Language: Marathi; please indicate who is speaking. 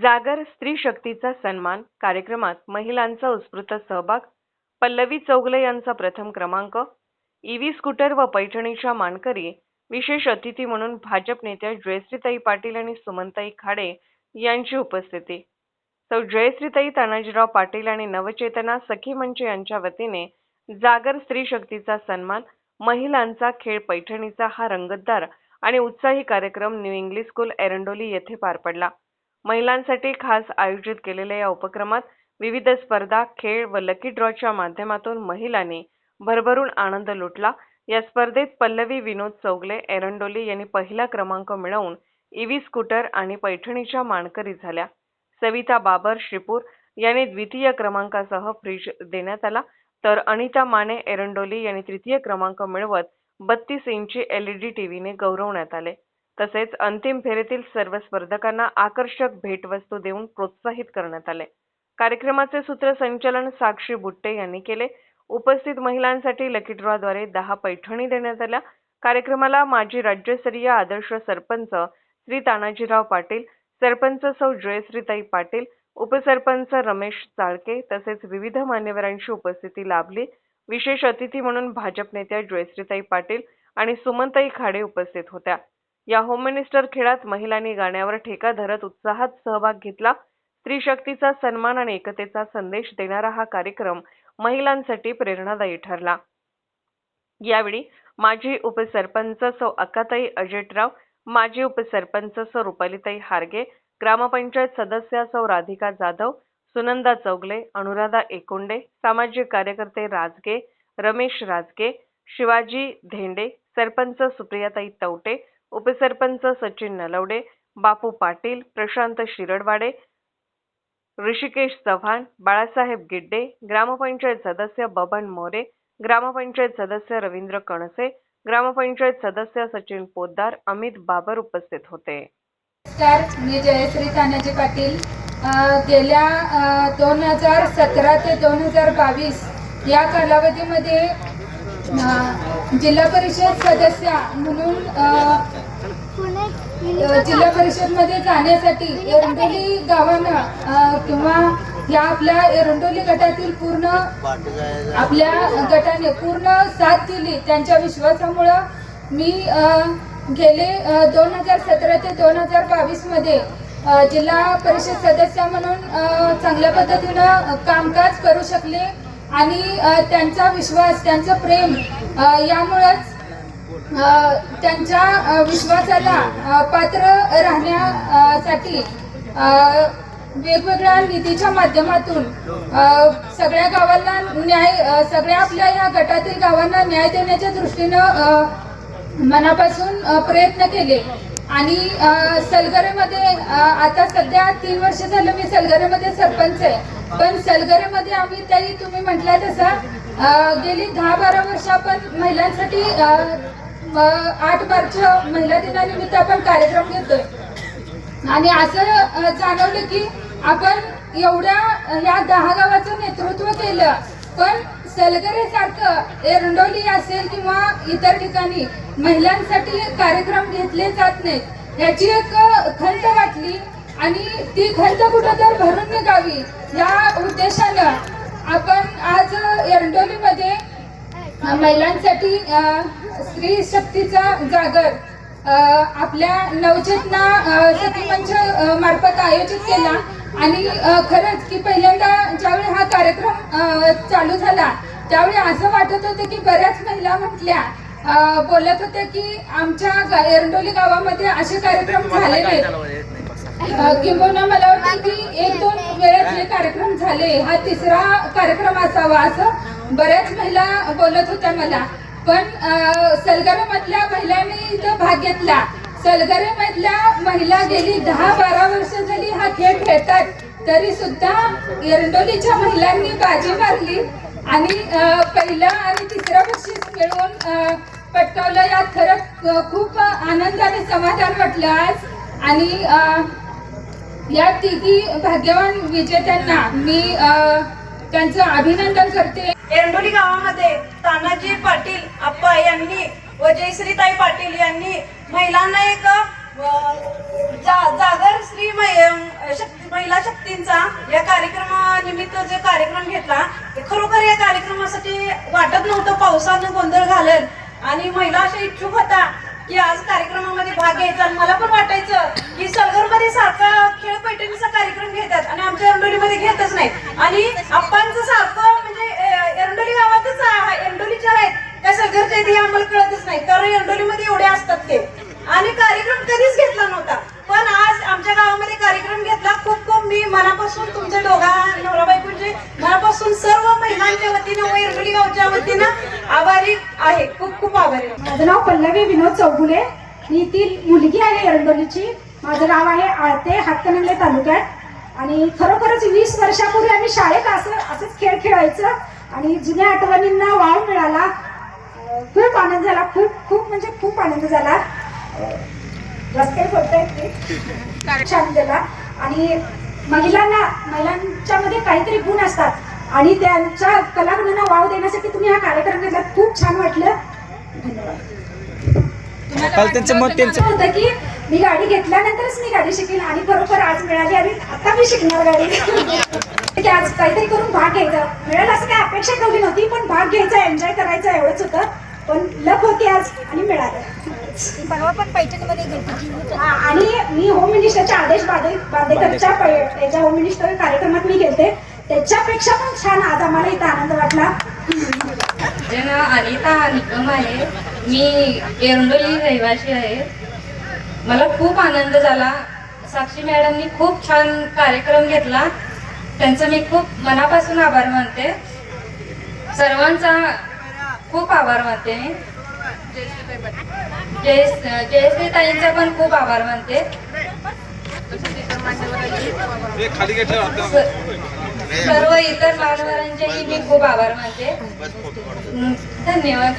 Speaker 1: जागर स्त्री शक्तीचा सन्मान कार्यक्रमात महिलांचा उत्स्फूर्त सहभाग पल्लवी चौगले यांचा प्रथम क्रमांक ईव्ही स्कूटर व पैठणीच्या मानकरी विशेष अतिथी म्हणून भाजप नेत्या जयश्रीताई पाटील आणि सुमनताई खाडे यांची उपस्थिती. तर जयश्रीताई तानाजीराव पाटील आणि नवचेतना सखी मंच यांच्या वतीने जागर स्त्री शक्तीचा सन्मान महिलांचा खेळ पैठणीचा हा रंगतदार आणि उत्साही कार्यक्रम न्यू इंग्लिश स्कूल एरंडोली येथे पार पडला. महिलांसाठी खास आयोजित केलेल्या या उपक्रमात विविध स्पर्धा खेळ व लकी ड्रॉच्या माध्यमातून महिलांनी भरभरून आनंद लुटला. या स्पर्धेत पल्लवी विनोद चौगले एरंडोली यांनी पहिला क्रमांक मिळवून ईव्ही स्कूटर आणि पैठणीच्या मानकरी झाल्या. सविता बाबर श्रीपूर यांनी द्वितीय क्रमांकासह फ्रीज देण्यात आला. तर अनिता माने एरंडोली यांनी तृतीय क्रमांक मिळवत बत्तीस इंची एलईडी टीव्हीने गौरवण्यात आले. तसेच अंतिम फेरीतील सर्व स्पर्धकांना आकर्षक भेटवस्तू देऊन प्रोत्साहित करण्यात आले. कार्यक्रमाचे सूत्रसंचालन साक्षी बुट्टे यांनी केले. उपस्थित महिलांसाठी लकी ड्रॉद्वारे दहा पैठणी देण्यात आल्या. कार्यक्रमाला माजी राज्यस्तरीय आदर्श सरपंच श्री तानाजीराव पाटील सरपंच सौ जयश्रीताई पाटील उपसरपंच रमेश चाळके तसेच विविध मान्यवरांची उपस्थिती लाभली. विशेष अतिथी म्हणून भाजप नेत्या जयश्रीताई पाटील आणि सुमनताई खाडे उपस्थित होत्या. या होम मिनिस्टर खेळात महिलांनी गाण्यावर ठेका धरत उत्साहात सहभाग घेतला. स्त्री शक्तीचा सन्मान आणि एकतेचा संदेश देणारा हा कार्यक्रम महिलांसाठी प्रेरणादायी ठरला. यावेळी माजी उपसरपंच सौ अक्काताई अजेटराव माजी उपसरपंच सौ रुपालीताई हारगे ग्रामपंचायत सदस्या सौ राधिका जाधव सुनंदा चौगले अनुराधा एकोंडे सामाजिक कार्यकर्ते राजगे रमेश राजगे शिवाजी धेंडे सरपंच सुप्रियाताई तवटे उपसरपंच सचिन नलवडे बापू पाटील प्रशांत शिरडवाडे ऋषिकेश चव्हाण बाळासाहेब गिड्डे ग्रामपंचायत सदस्य बबन मोरे ग्रामपंचायत सदस्य रवींद्र कणसे ग्रामपंचायत सदस्य सचिन पोद्दार अमित बाबर उपस्थित होते.
Speaker 2: नमस्कार मी जयश्री तानाजी पाटील. गेल्या दोन हजार सतरा ते दोन हजार बावीस या कालावधीमध्ये जिल्हा परिषद सदस्य म्हणून जिल्हा परिषदमध्ये जाण्यासाठी एरंडोली गावानं किंवा या आपल्या एरंडोली गटातील पूर्ण आपल्या गटाने पूर्ण साथ दिली. त्यांच्या विश्वासामुळं मी गेले दोन हजार सतरा ते दोन हजार बावीसमध्ये जिल्हा परिषद सदस्य म्हणून चांगल्या पद्धतीनं कामकाज करू शकले. आणि त्यांचा विश्वास त्यांचं प्रेम यामुळंच त्यांच्या विश्वासाला पात्र राहण्यासाठी वेगवेगळ्या निधीच्या माध्यमातून सगळ्या गावांना न्याय सगळ्या आपल्या या गटातील गावांना न्याय देण्याच्या दृष्टीनं मनापासून प्रयत्न केले. आणि सलगरेमध्ये आता सध्या तीन वर्ष झालं मी सलगरेमध्ये सरपंच आहे. पण सलगरेमध्ये आम्ही त्याही तुम्ही म्हटल्या तसं गेली दहा बारा वर्ष आपण महिलांसाठी आठ मार्च महिला दिनानिमित्त आपण कार्यक्रम घेतोय. आणि असं जाणवलं की आपण एवढ्या या दहा गावाचं नेतृत्व केलं पण सलगरे सारखं एरंडोली असेल किंवा इतर ठिकाणी महिलांसाठी कार्यक्रम घेतले जात नाहीत. याची एक खंत वाटली आणि ती खंत कुठं तर भरून निघावी या उद्देशानं आपण आज एरंडोलीमध्ये महिलांसाठी स्त्री शक्तीचा जागर आपल्या नवचेतना अ, मंच मार्फत आयोजित केला. आणि खरंच की पहिल्यांदा ज्यावेळी हा कार्यक्रम चालू झाला त्यावेळी असं वाटत होतं की बऱ्याच महिला म्हटल्या बोलत होत्या की आमच्या एरंडोली गावामध्ये असे कार्यक्रम झाले नाहीत. किंबहुना मला वाटतं की एक दोन वेळेस हे कार्यक्रम झाले हा तिसरा कार्यक्रम असावा असं बऱ्याच महिला बोलत होत्या मला. पण सलगरे मधल्या महिलांनी इथं भाग घेतला. सलगरे मधल्या महिला गेली दहा बारा वर्ष झाली हा खेळ खेळतात. तरी सुद्धा एरंडोलीच्या महिलांनी बाजी मारली. आणि पहिलं आणि तिसरं बक्षीस मिळवून पटकावलं. यात खरंच खूप आनंद आणि समाधान वाटलं आज. आणि या तिघी भाग्यवान विजेत्यांना मी त्यांचं अभिनंदन करते.
Speaker 3: एरंडोली गावामध्ये तानाजी पाटील आप्पा यांनी व जयश्रीताई पाटील यांनी महिलांना एक जा- जागर श्री महिला शक्तींचा या कार्यक्रमानिमित्त जे कार्यक्रम घेतला ते खरोखर या कार्यक्रमासाठी वाटत नव्हतं. पावसानं गोंधळ घालेल आणि महिला अशा इच्छुक होता की आज कार्यक्रमामध्ये भाग घ्यायचा. आणि मला पण वाटायचं की सलगरमध्ये सारखा खेळ पैठणीचा कार्यक्रम घेतात आणि आमच्या एरंडोलीमध्ये घेतच नाही. आणि आप्पांचं सारखं म्हणजे एरंडोली गावात त्या सलगरच्या आम्हाला कळतच नाही. कारण एरंडोलीमध्ये एवढे असतात ते. आणि कार्यक्रम कधीच घेतला नव्हता. पण आज आमच्या गावामध्ये कार्यक्रम घेतला. खूप खूप मी मनापासून तुमच्या दोघा नवरा बायकोचे मनापासून सर्व महिलांच्या वतीनं व एरंडोली गावच्या वतीनं आभारी आहे. खूप खूप आभारी आहे.
Speaker 4: माझं नाव पल्लवी विनोद चौगुले. मी ती मुलगी आहे एरंडोलीची माझं गाव आहे आळते हातकणंगले तालुक्यात. आणि खरोखरच वीस वर्षापूर्वी आम्ही शाळेत असं असंच खेळ खेळायचं. आणि जुन्या आठवणींना वाव मिळाला. खूप आनंद झाला खूप खूप म्हणजे खूप आनंद झाला. रस्ते बोलतायत छान झाला आणि महिलांना महिलांच्या मध्ये काहीतरी गुण असतात. आणि त्यांच्या कलागुणांना वाव देण्यासाठी तुम्ही हा कार्यक्रम घेतला खूप छान वाटलं. धन्यवाद.
Speaker 5: काल त्यांचं मत त्यांचं.
Speaker 4: असं होतं की मी गाडी घेतल्यानंतरच मी गाडी शिकेन आणि खरोखर आज मिळाली आणि आता मी शिकणार गाडी. की आज काहीतरी करून भाग घ्यायचा. मिळेल असं काही अपेक्षा ठेवली नव्हती पण भाग घ्यायचा एन्जॉय करायचा एवढंच होतं. पण लक होती आज आणि मिळालं.
Speaker 2: परवा पण पैठणीमध्ये
Speaker 4: हा, आणि मी होम मिनिस्टरच्या आदेश बांदे बांदेकरच्या पै- याच्या होम मिनिस्टर कार्यक्रमात मी गेलते. त्याच्यापेक्षा पण छान आज आम्हाला इथं आनंद वाटला.
Speaker 6: अनिता निकम आहे. मी एरंडोली रहिवासी आहे. मला खूप आनंद झाला. साक्षी मॅडमनी खूप छान कार्यक्रम घेतला. त्यांचं मी खूप मनापासून आभार मानते. सर्वांचा खूप आभार मानते मी. जय जयश्री ताईंचा पण खूप आभार मानते. सर्व इतर मान्यवरांचेही मी खूप आभार मानते. धन्यवाद.